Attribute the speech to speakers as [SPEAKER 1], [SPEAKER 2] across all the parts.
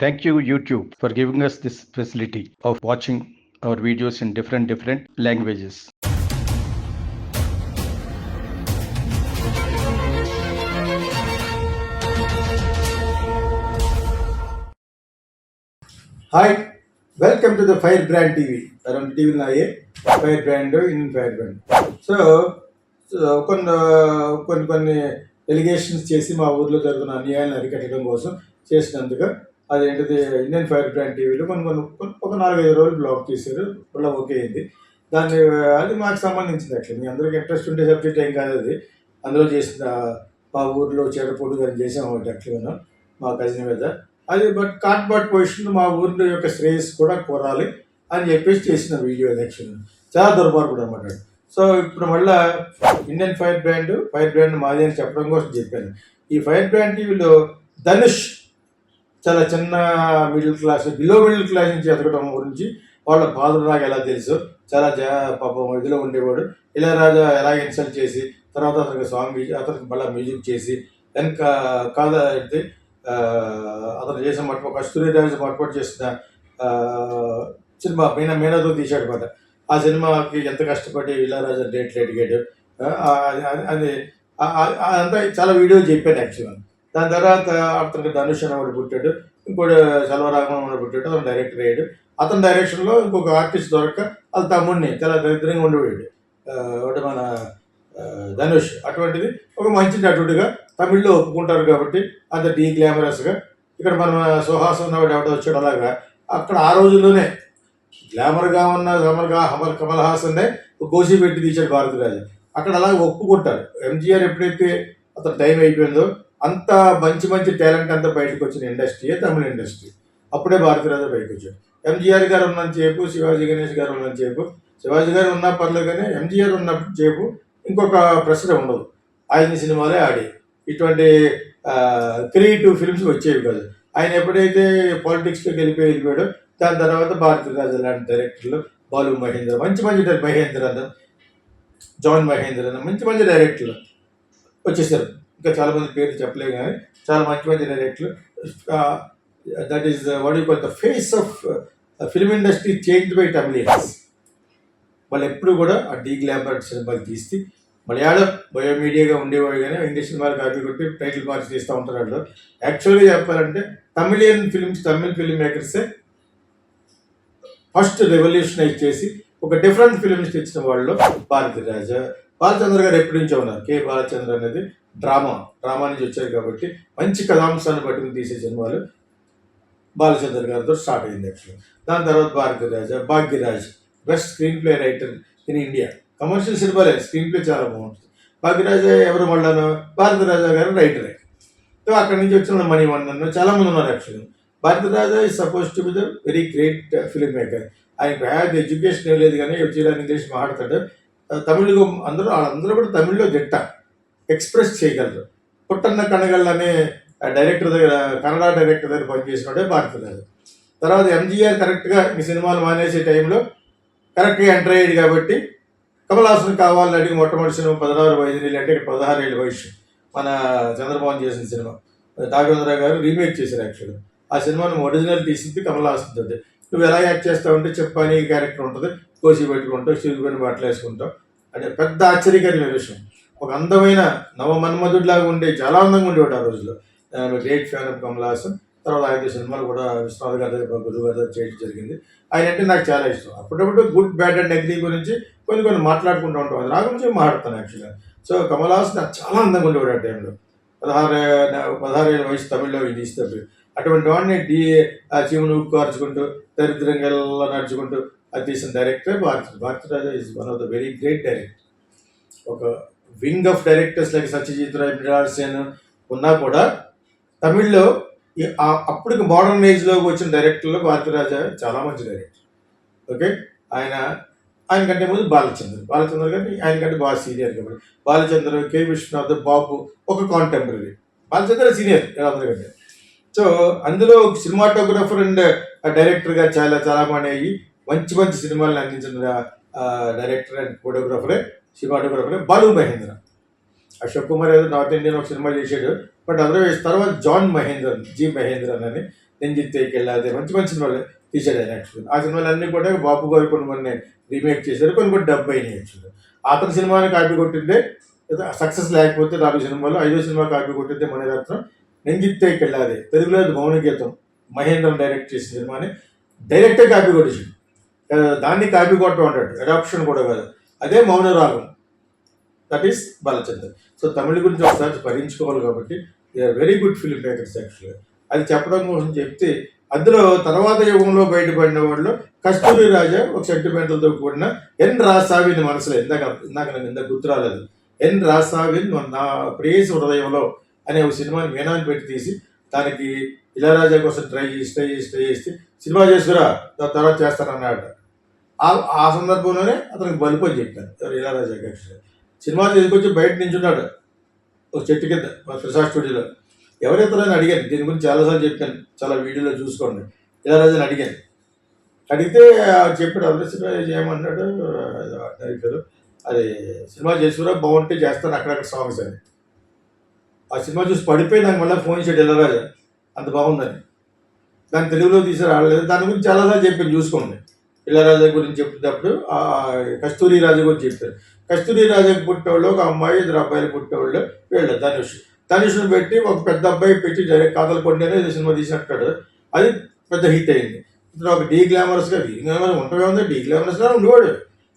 [SPEAKER 1] Thank you YouTube for giving us this facility of watching our videos in different different languages
[SPEAKER 2] hi welcome to the fire brand TV around TV నాయే fire brand in fire brand so కొన్ని కొన్ని కొన్ని allegations చేసి మా ఊర్లో జరుగుతున్న అన్యాయాన్ని అరికట్టడం కోసం చేసినందుకు అదేంటిది ఇండియన్ ఫైర్ బ్రాండ్ టీవీలో కొన్ని కొన్ని కొన్ని- ఒక నాలుగైదు రోజులు బ్లాక్ చేశారు. మళ్ళీ ఓకే అయింది. దాన్ని అది మాకు సంబంధించింది యాక్చువల్లీ మీ అందరికి ఇంట్రెస్ట్ ఉండే సబ్జెక్ట్ ఏం కాదు అది. అందులో చేసిన మా ఊర్లో చెడపొడు కానీ చేసాం ఒకటి యాక్చువల్గా మా కజిన్ మీద. అది బట్ కాట్ పొజిషన్ మా ఊరిలో యొక్క శ్రేయస్ కూడా కోరాలి అని చెప్పేసి చేసిన వీడియో ఎలక్షన్ చాలా దుర్మార్గుడు అనమాట సో ఇప్పుడు మళ్ళీ Indian fire brand fire brand మాది అని చెప్పడం కోసం చెప్పాను. ఈ ఫైర్ బ్రాండ్ టీవీలో ధనుష్ చాలా చిన్న middle class below middle class నుంచి ఎదగడం గురించి వాళ్ళ ఫాదర్ నాకు ఎలా తెలుసు. చాలా జా పాపం ఇదిలో ఉండేవాడు. ఇళయరాజా ఎలా ఇన్సల్ట్ చేసి తర్వాత అతనికి సాంగ్ అతనికి మళ్ళీ మ్యూజిక్ చేసి దెన్ కాద అయితే అతను చేసిన మట్టు కస్తూరిరాజు మట్టుపట్టు చేసిన సినిమా మీనా మీనాతో తీశాడు మాట ఆ సినిమాకి ఎంత కష్టపడి ఇళయరాజా డేట్లు ఎడిగాడు అది అది- చాలా వీడియోలు చెప్పాను యాక్చువల్గా దాని తర్వాత అతనికి ధనుష్ అనేవాడు పుట్టాడు ఇంకోటి సెలవరాగం అనేవాడు పుట్టాడు అతను డైరెక్టర్ అయ్యాడు. అతని డైరెక్షన్లో ఇంకొక ఆర్టిస్ట్ దొరక్క వాళ్ళ తమ్ముడిని చాలా దరిద్రంగా ఉండేవాడు. ఒకటి మన ధనుష్. అటువంటిది ఒక మంచి నటుడిగా తమిళ్ళో ఒప్పుకుంటారు కాబట్టి అంత డీ గ్లామరస్గా ఇక్కడ మన సుహాసం ఉన్నవాడు ఎవడ వచ్చాడు అలాగా. అక్కడ ఆ రోజుల్లోనే గ్లామర్గా ఉన్న సమర్గా హమల్ కమల్ హాసన్నే గోసి పెట్టి తీశాడు భారతరాజు. అక్కడ అలా ఒప్పుకుంటారు. ఎంజీఆర్ ఎప్పుడైతే అతను టైం అయిపోయిందో అంత మంచి మంచి టాలెంట్ అంతా బయటకు వచ్చిన ఇండస్ట్రీయే తమిళ ఇండస్ట్రీ. అప్పుడే భారతరాజు బయటకు వచ్చాడు ఎంజీఆర్ గారు ఉన్నంత చేపు శివాజీ గణేష్ గారు ఉన్నంత చేపు శివాజీ గారు ఉన్నా పర్లేదు కానీ ఎంజీఆర్ ఉన్నంత చేపు ఇంకొక ప్రశ్న ఉండదు. ఆయన సినిమాలే ఆడి. ఇటువంటి క్రియేటివ్ ఫిల్మ్స్ వచ్చేవి కాదు. ఆయన ఎప్పుడైతే పాలిటిక్స్లోకి వెళ్ళిపోయి వెళ్ళిపోయాడో దాని తర్వాత భారతరాజు లాంటి డైరెక్టర్లు బాలు మహేంద్ర మంచి మంచి మహేంద్ర జాన్ మహేంద్ర మంచి మంచి డైరెక్టర్లు వచ్చేసారు. ఇంకా చాలా మంది పేర్లు చెప్పలేము కానీ చాలా మంచి మంచి డైరెక్టర్లు. That is what you call the face of film industry change by Tamilians వాళ్ళు ఎప్పుడు కూడా ఆ డీ గ్లామర్ సినిమాలు తీస్తే మలయాళం బయోమీడియాగా ఉండేవాడు కానీ ఇంగ్లీష్ సినిమాలు కాపీ కొట్టి టైటిల్ మార్చి తీస్తూ ఉంటారు వాళ్ళు యాక్చువల్గా చెప్పాలంటే తమిళియన్ ఫిల్మ్స్ తమిళ్ ఫిల్మ్ మేకర్సే ఫస్ట్ రెవల్యూషనైజ్ చేసి ఒక డిఫరెంట్ ఫిల్మ్స్ తెచ్చిన వాళ్ళు భారతీరాజ బాలచంద్ర గారు ఎప్పటి నుంచో ఉన్నారు? కె. బాలచంద్ర అనేది డ్రామా డ్రామా నుంచి వచ్చారు కాబట్టి మంచి కథాంశాన్ని పట్టుకుని తీసే సినిమాలు బాలచంద్ర గారితో స్టార్ట్ అయింది యాక్చువల్లీ దాని తర్వాత Bharathiraja Bhagyaraj best screenplay writer in India commercial సినిమాలే స్క్రీన్ ప్లే చాలా బాగుంటుంది. భాగ్యరాజ ఎవరు మళ్ళాను భారతరాజా గారు రైటరే సో అక్కడి నుంచి వచ్చిన మణివన్నన్ చాలా మంది ఉన్నారు యాక్చువల్లీ భారతరాజ ఈ supposed to be the very great filmmaker ఆయన హ్యాడ్ ఎడ్యుకేషన్ లేదు కానీ వచ్చేదాన్ని ఇంగ్లీష్ మాట్లాడతాడు. తమిళ్ అందరూ వాళ్ళందరూ కూడా తమిళ్ళో దిట్ట. ఎక్స్ప్రెస్ చేయగలరు. పుట్టన్న కనగల్ అనే డైరెక్టర్ దగ్గర కన్నడ డైరెక్టర్ దగ్గర పనిచేసినట్టే భారతరాజు. తర్వాత ఎంజీఆర్ కరెక్ట్గా ఈ సినిమాలు మానేసే టైంలో కరెక్ట్గా ఎంటర్ అయ్యాడు కాబట్టి కమల్ హాసన్ కావాలని అడిగి మొట్టమొదటి సినిమా పదహారు వైద్యులు అంటే పదహారు ఏళ్ళ వయసు మన చంద్రబాబు చేసిన సినిమా. నాగేంద్ర గారు రీమేక్ చేశారు యాక్చువల్గా. ఆ సినిమాను ఒరిజినల్ తీసింది కమల్ హాసన్ తోటి నువ్వు ఎలా యాక్ట్ చేస్తావు అంటే చెప్పని క్యారెక్టర్ ఉంటుంది. కోసి పెట్టుకుంటావు చిరుగుకొని బట్టలు వేసుకుంటావు. అంటే పెద్ద ఆశ్చర్యకరమైన విషయం. ఒక అందమైన నవ మన్మధుడిలాగా ఉండే చాలా అందంగా ఉండేవాడు ఆ రోజుల్లో. గ్రేట్ ఫ్యాన్ ఆఫ్ కమలాసన్ తర్వాత ఆయన సినిమాలు కూడా విశ్వనాథ్ గారి దగ్గర గురువు గారి దగ్గర చేయడం జరిగింది. ఆయన అంటే నాకు చాలా ఇష్టం. అప్పుడప్పుడు గుడ్ బ్యాడ్ అండ్ నెగిటివ్ గురించి కొన్ని కొన్ని మాట్లాడుకుంటూ ఉంటాం. అది నా గురించి మాట్లాడతాను యాక్చువల్గా. సో కమలాస్ నాకు చాలా అందంగా ఉండేవాడు ఆ టైంలో. పదహారు పదహారు ఏళ్ళ వయసు తమిళ్ళో ఇది ఇస్తే అటువంటి వాడిని డి చీమును ఉక్కార్చుకుంటూ దరిద్రంగా నడుచుకుంటూ అది తీసిన director Bharat Bharathiraja is one of the very great director. ఒక wing of directors like Satyajit Ray Mrinal Sen ఉన్నా కూడా తమిళ్ళో అప్పటికి మోడర్న్ ఏజ్లోకి వచ్చిన డైరెక్టర్లో భారతరాజా చాలా మంచి డైరెక్టర్ ఓకే ఆయన ఆయన కంటే ముందు బాలచంద్ర బాలచంద్ర గారిని ఆయన కంటే బాగా సీనియర్ కాబట్టి బాలచంద్ర కె. విశ్వనాథ్ బాబు ఒక కాంటెంపరీ బాలచంద్ర సీనియర్ అందరికంటే సో అందులో సినిమాటోగ్రఫర్ అండ్ డైరెక్టర్గా చాలా చాలా మంది అయ్యి మంచి మంచి సినిమాలను అందించిన డైరెక్టర్ అండ్ ఫోటోగ్రాఫరే సినిమాటోగ్రాఫరే బాలు మహేంద్ర. అశోక్ కుమార్ ఏదో నార్త్ ఇండియన్ ఒక సినిమా చేశాడు. బట్ అదర్వైజ్ తర్వాత జాన్ మహేంద్రన్ జి మహేంద్రన్ అని నెంజిత్తేకి అదే మంచి మంచి సినిమాలు తీశాడు ఆయన యాక్చువల్ ఆ సినిమాలు అన్నీ కూడా బాబు గారు కొన్ని కొన్ని రీమేక్ చేశారు కొన్ని కొన్ని డబ్బు అయినాయి యాక్చువల్ అతని సినిమాని కాపీ కొట్టిందే సక్సెస్ లేకపోతే నాలుగు సినిమాలు ఐదో సినిమా కాపీ కొట్టిందే మణిరత్నం నెంజిత్తేకి వెళ్ళాది తెలుగులో మౌన గీతం మహేంద్రం డైరెక్ట్ చేసిన సినిమాని డైరెక్టే కాపీ కొట్టేసింది దాన్ని కాపీ కొట్టడం అంటాడు అడాప్షన్ కూడా కాదు. అదే Mouna Ragam that is Balachander so Tamil గురించి ఒకసారి భరించుకోవాలి కాబట్టి they are very good filmmakers యాక్చువల్గా అది చెప్పడం కోసం చెప్తే అందులో తర్వాత యుగంలో బయటపడిన వాళ్ళు కస్తూరి రాజా ఒక సెంటిమెంటల్తో కూడిన ఎన్ రాసావిని మనసులో ఇందాక ఇందాక నేను ఇందాక గుర్తు రాలేదు. ఎన్ రాసావిన్ నా ప్రేయస్ హృదయంలో అనే ఒక సినిమాని మీనాన్ని పెట్టి తీసి దానికి ఇళరాజా కోసం ట్రై చేసి ట్రై చేసి ట్రై చేసి సినిమా చేసుకురా దాని తర్వాత చేస్తానన్నాడు. ఆ ఆ సందర్భంలోనే అతనికి బలుపు చెప్పాను ఎవరు ఇళయరాజా సినిమా తీసుకొచ్చి బయట నించున్నాడు. ఒక చెట్టు కింద మా ప్రసాద్ స్టూడియోలో. ఎవరెత్తరని అడిగాను దీని గురించి చాలాసార్లు చెప్పాను. చాలా వీడియోలో చూసుకోండి. ఇలారాజాని అడిగాను. అడిగితే చెప్పాడు అభినయ ఏమన్నాడు డైరెక్టర్. అది సినిమా చేసుకురా బాగుంటే చేస్తాను అక్కడక్కడ సాంగ్స్ అని ఆ సినిమా చూసి పడిపోయి నాకు మళ్ళీ ఫోన్ చేయడు ఇళయరాజా అంత బాగుందని. దాన్ని తెలుగులో తీసారు ఆడలేదు. దాని గురించి చాలాసార్లు చెప్పాను చూసుకోండి. ఇళ్ళరాజా గురించి చెప్పేటప్పుడు కస్తూరి రాజా గురించి చెప్పారు కస్తూరి రాజాకి పుట్టేవాళ్ళు ఒక అమ్మాయి ఇద్దరు అబ్బాయిలు పుట్టేవాళ్ళు వీళ్ళు ధనుష్. ధనుష్ను పెట్టి ఒక పెద్ద అబ్బాయి పెట్టి డైరెక్ట్ కాదలు కొండేనే సినిమా తీసినట్టాడు అది పెద్ద హిట్ అయింది. ఇతను ఒక డీ గ్లామరస్గా డీ గ్లామర్ ఉంటమే ఉంది డీ గ్లామరస్గా ఉండేవాడు.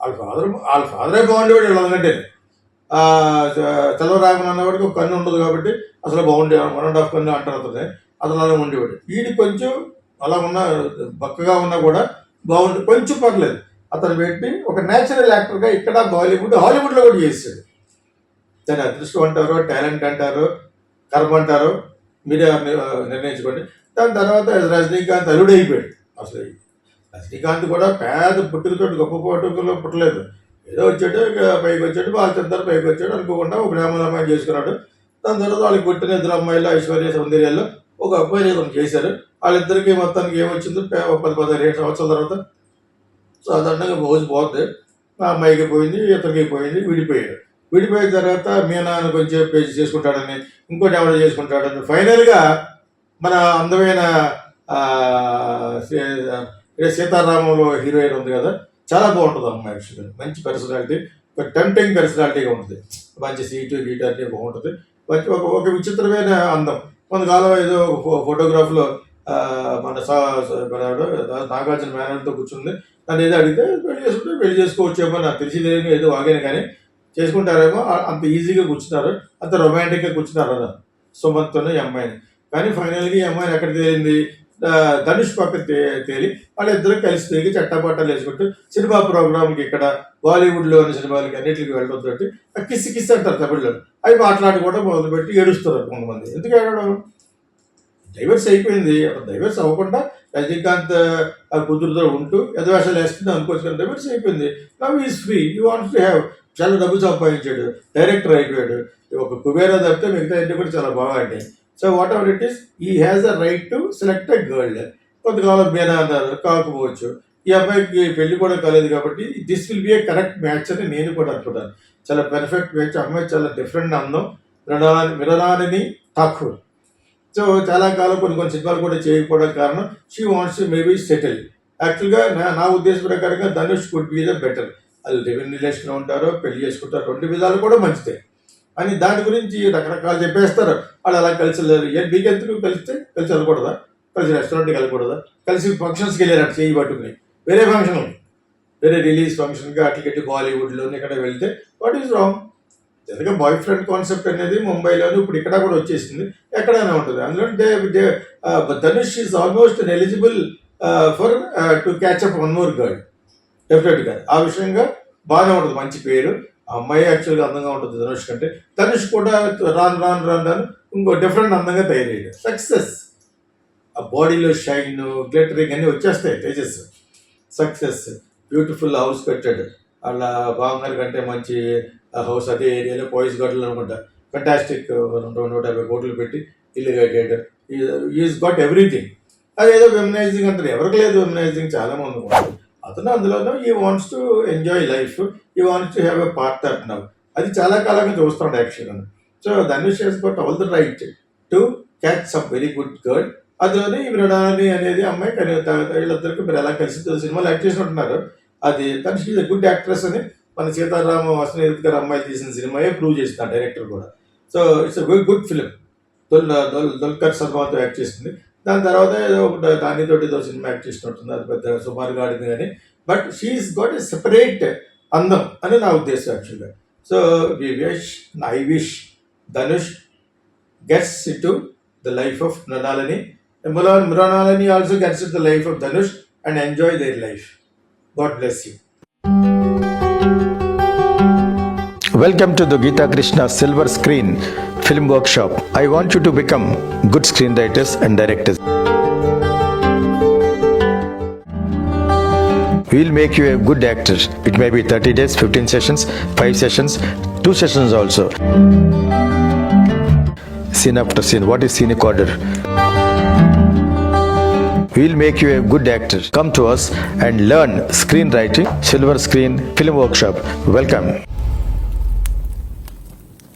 [SPEAKER 2] వాళ్ళ ఫాదర్ వాళ్ళ ఫాదరే బాగుండేవాడు వీళ్ళు అందుకంటే తెల్లరాగమని అన్నవాడికి ఒక కన్ను ఉండదు కాబట్టి అసలు బాగుండే వన్ అండ్ హాఫ్ కన్ను అంటారు అతను. అతను అలా ఉండేవాడు. వీడి కొంచెం అలా ఉన్న బక్కగా ఉన్నా కూడా బాగుంది కొంచెం పర్లేదు. అతను పెట్టి ఒక నేచురల్ యాక్టర్గా ఇక్కడ బాలీవుడ్ హాలీవుడ్లో కూడా చేశాడు. దాని అదృష్టం అంటారు టాలెంట్ అంటారు కర్మ అంటారు మీరే నిర్ణయించుకోండి. దాని తర్వాత రజనీకాంత్ అల్లుడు అయిపోయాడు అసలు రజనీకాంత్ కూడా పేద పుట్టుకతో గొప్ప పుట్టుకలో పుట్టలేదు. ఏదో వచ్చాడు పైకి వచ్చాడు బాలచందర్ పైకి వచ్చాడు అనుకోకుండా ఒక బ్రాహ్మణ అమ్మాయి చేసుకున్నాడు. దాని తర్వాత వాళ్ళకి పుట్టిన ఇద్దరు అమ్మాయిలు ఐశ్వర్య సౌందర్యాల్లో ఒక అబ్బాయి ఏదో చేశారు. వాళ్ళిద్దరికి మొత్తానికి ఏమొచ్చిందో? పది పదిహేను సంవత్సరాల తర్వాత సాధారణంగా రోజు పోతే ఆ అమ్మాయికి పోయింది ఇతనికి పోయింది విడిపోయాడు విడిపోయిన తర్వాత మీనాను కొంచెం పేజ్ చేసుకుంటాడని ఇంకోటి ఎవడో చేసుకుంటాడని ఫైనల్గా మన అందమైన సీతారామంలో హీరోయిన్ ఉంది కదా చాలా బాగుంటుంది అమ్మాయి యాక్చువల్గా మంచి పర్సనాలిటీ ఒక టెంప్టింగ్ పర్సనాలిటీగా ఉంటుంది. మంచి సీటు గీటు అన్నీ బాగుంటుంది. మంచి ఒక ఒక విచిత్రమైన అందం. కొంతకాలం ఏదో ఒక ఫో- ఫోటోగ్రాఫ్లో మన సా నాగార్జున మేనర్తో కూర్చుంది. తను ఏదో అడిగితే పెళ్ళి చేసుకుంటే పెళ్ళి చేసుకోవచ్చేమో నాకు తెలిసి లేదు ఏదో వాగాను కానీ చేసుకుంటారేమో అంత ఈజీగా కూర్చున్నారు అంత రొమాంటిక్గా కూర్చున్నారు అన్న ఈ అమ్మాయిని. కానీ ఫైనల్గా ఈ అమ్మాయిని ఎక్కడ తేలింది? ధనుష్ పక్క తే తేలి వాళ్ళిద్దరూ కలిసి తిరిగి చట్టపట్టాలు వేసుకుంటూ సినిమా ప్రోగ్రాంకి ఇక్కడ బాలీవుడ్లోని సినిమాలకి అన్నింటికి వెళ్ళడంతో ఆ కిస్ కిస్ అంటారు తమిళ్ళో. అవి మాట్లాడుకోవడం మొదలుపెట్టి ఏడుస్తారు కొంతమంది. ఎందుకు ఏడవడం? డైవర్స్ అయిపోయింది. డైవర్స్ అవ్వకుండా రజనీకాంత్ ఆ కుదురుతో ఉంటూ యథవేషాలు వేస్తుంది అనుకోవచ్చు కానీ డైవర్స్ అయిపోయింది. Love is free you want to have చాలా డబ్బు సంపాదించాడు. డైరెక్టర్ అయిపోయాడు. ఒక కుబేరా తప్పితే మిగతా అన్ని కూడా చాలా బాగా అంటే so whatever it is he has a right to select a girl కొంతకాలం బేనా అన్నారు కాకపోవచ్చు. ఈ అబ్బాయికి పెళ్ళి కూడా కాలేదు కాబట్టి this will be a correct match అని నేను కూడా అనుకుంటాను. చాలా పెర్ఫెక్ట్ మ్యాచ్ అమ్మాయి చాలా డిఫరెంట్ అందం మృణాలని మృణాలిని ఠాకూర్ సో చాలా కాలం కొన్ని కొన్ని సినిమాలు కూడా చేయకపోవడం కారణం షీ వాంట్స్ మేబీ సెటిల్ యాక్చువల్గా నా నా ఉద్దేశం ప్రకారంగా Dhanush could be the better వాళ్ళు లివింగ్ రిలేషన్ ఉంటారో పెళ్ళి చేసుకుంటారు రెండు విధాలు కూడా మంచిదే. అని దాని గురించి రకరకాలు చెప్పేస్తారు. వాళ్ళు అలా కలిసి వెళ్ళారు ఏ మీకెందుకు కలిస్తే కలిసి వెళ్ళకూడదా? కలిసి రెస్టారెంట్కి వెళ్ళకూడదా? కలిసి ఫంక్షన్స్కి వెళ్ళారు చేయి పట్టుకుని. వేరే ఫంక్షన్ వేరే రిలీజ్ ఫంక్షన్కి అట్లకి బాలీవుడ్లోని ఇక్కడ వెళ్తే వాట్ ఈస్ రాంగ్ జనరల్గా బాయ్ ఫ్రెండ్ కాన్సెప్ట్ అనేది ముంబైలోని ఇప్పుడు ఇక్కడ కూడా వచ్చేసింది. ఎక్కడైనా ఉంటుంది. అందులో they they Dhanush is almost eligible for to catch up one more girl డెఫినెట్గా ఆ విషయంగా బాగానే ఉంటుంది. మంచి పేరు. ఆ అమ్మాయి యాక్చువల్గా అందంగా ఉంటుంది ధనుష్ కంటే. ధనుష్ కూడా రాను రాను రాను రాను. ఇంకో డిఫరెంట్ అందంగా తయారయ్యాడు. సక్సెస్ ఆ బాడీలో షైన్ గ్లిటరింగ్ అన్నీ వచ్చేస్తాయి తేజస్ సక్సెస్ బ్యూటిఫుల్ హౌస్ కట్టాడు. వాళ్ళ బాగున్నారు కంటే మంచి హౌస్ అదే ఏరియాలో పోయిస్ గడ్డలు అనుకుంటా ఫంటాస్టిక్ రెండు నూట యాభై కోట్లు పెట్టి ఇల్లు కట్టాడు. ఈజ్ గాట్ ఎవ్రీథింగ్ అదేదో వెమనైజింగ్ అంటారు. ఎవరికి లేదు వెమనైజింగ్ చాలా మంది అతను అందులోనూ he wants to enjoy life he wants to have a part అంటున్నావు అది చాలా కాలంగా చూస్తాడు యాక్చువల్గా. So Dhanush he's got all the right to catch some very good girl. అందులోనే ఈ మృణాని అనేది అమ్మాయి కానీ వీళ్ళందరికీ మీరు ఎలా కలిసి సినిమాలు యాక్ట్ చేసినట్టున్నారు అది తను షీజ్ గుడ్ యాక్ట్రెస్ అని మన సీతారామ వసంత గారు అమ్మాయి తీసిన సినిమాయే ప్రూవ్ చేస్తున్నారు డైరెక్టర్ కూడా. So it's good good film. దొల్ దొల్ Dulquer సల్మాన్తో యాక్ట్ చేసింది. దాని తర్వాత ఏదో ఒక దానితోటి ఏదో సినిమా యాక్ట్ చేసినట్టుంది అది పెద్ద సుమారుగా ఆడింది కానీ. But she's got a separate అందం అని నా ఉద్దేశం యాక్చువల్గా. So we wish I wish Dhanush gets to the life of మృణాలని మృణాలని also gets the life of Dhanush and enjoy their life God bless you
[SPEAKER 1] Welcome to the Gita Krishna Silver Screen Film Workshop. I want you to become good screenwriters and directors. We'll make you a good actor. It may be 30 days, 15 sessions, 5 sessions, 2 sessions also. Scene after scene. What is scenic order? We'll make you a good actor. Come to us and learn screenwriting, Silver Screen Film Workshop. Welcome.